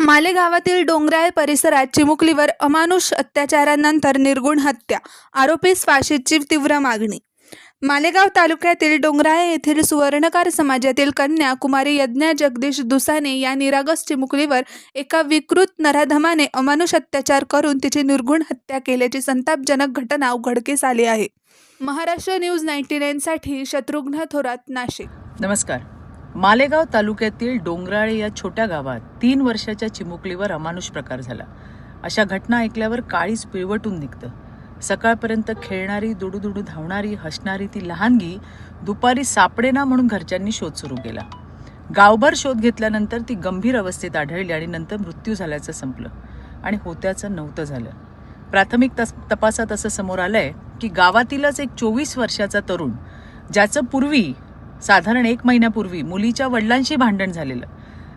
मालेगावातील डोंगराळ परिसरात चिमुकलीवर अमानुष अत्याचारानंतर निर्गुण हत्या आरोपीस फाशीची तीव्र मागणी. मालेगाव तालुक्यातील डोंगराळे येथील सुवर्णकार समाजातील कन्या कुमारी यज्ञा जगदीश दुसाने या निरागस चिमुकलीवर एका विकृत नराधमाने अमानुष अत्याचार करून तिची निर्गुण हत्या केल्याची संतापजनक घटना उघडकीस आली आहे. महाराष्ट्र न्यूज नाईन्टी नाईनसाठी शत्रुघ्न थोरात नाशिक. नमस्कार. मालेगाव तालुक्यातील डोंगराळे या छोट्या गावात तीन वर्षाच्या चिमुकलीवर अमानुष प्रकार झाला. अशा घटना ऐकल्यावर काळीच पिळवटून निघतं. सकाळपर्यंत खेळणारी दुडूदुडू धावणारी हसणारी ती लहानगी दुपारी सापडेना म्हणून घरच्यांनी शोध सुरू केला. गावभर शोध घेतल्यानंतर ती गंभीर अवस्थेत आढळली आणि नंतर मृत्यू झाल्याचं संपलं आणि होत्याचं नव्हतं झालं. प्राथमिक तस तपासात असं समोर आलंय की गावातीलच एक चोवीस वर्षाचा तरुण ज्याचं पूर्वी साधारण एक महिन्यापूर्वी मुलीच्या वडिलांशी भांडण झालेलं.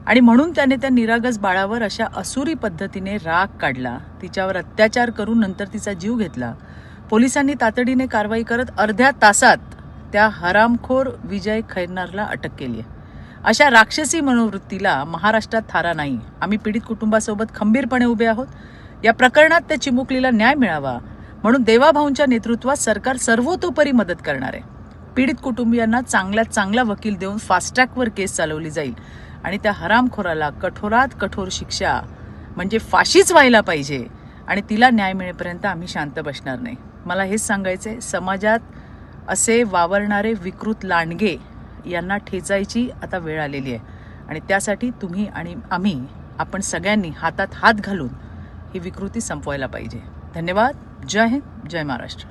आणि म्हणून त्याने त्या निरागस बाळावर अशा असुरी पद्धतीने राग काढला. तिच्यावर अत्याचार करून नंतर तिचा जीव घेतला. पोलिसांनी तातडीने कारवाई करत अर्ध्या तासात त्या हरामखोर विजय खैरनारला अटक केली आहे. अशा राक्षसी मनोवृत्तीला महाराष्ट्रात थारा नाही. आम्ही पीडित कुटुंबासोबत खंबीरपणे उभे आहोत. या प्रकरणात त्या चिमुकलीला न्याय मिळावा. म्हणून देवाभाऊंच्या नेतृत्वात सरकार सर्वतोपरी मदत करणार आहे. पीडित कुटुंबियांना चांगल्यात चांगला वकील देऊन फास्ट्रॅकवर केस चालवली जाईल. आणि त्या हरामखोराला कठोरात कठोर शिक्षा म्हणजे फाशीच व्हायला पाहिजे. आणि तिला न्याय मिळेपर्यंत आम्ही शांत बसणार नाही. मला हेच सांगायचं आहे समाजात असे वावरणारे विकृत लांडगे यांना ठेचायची आता वेळ आलेली आहे. आणि त्यासाठी तुम्ही आणि आम्ही आपण सगळ्यांनी हातात हात घालून ही विकृती संपवायला पाहिजे. धन्यवाद. जय हिंद. जय महाराष्ट्र.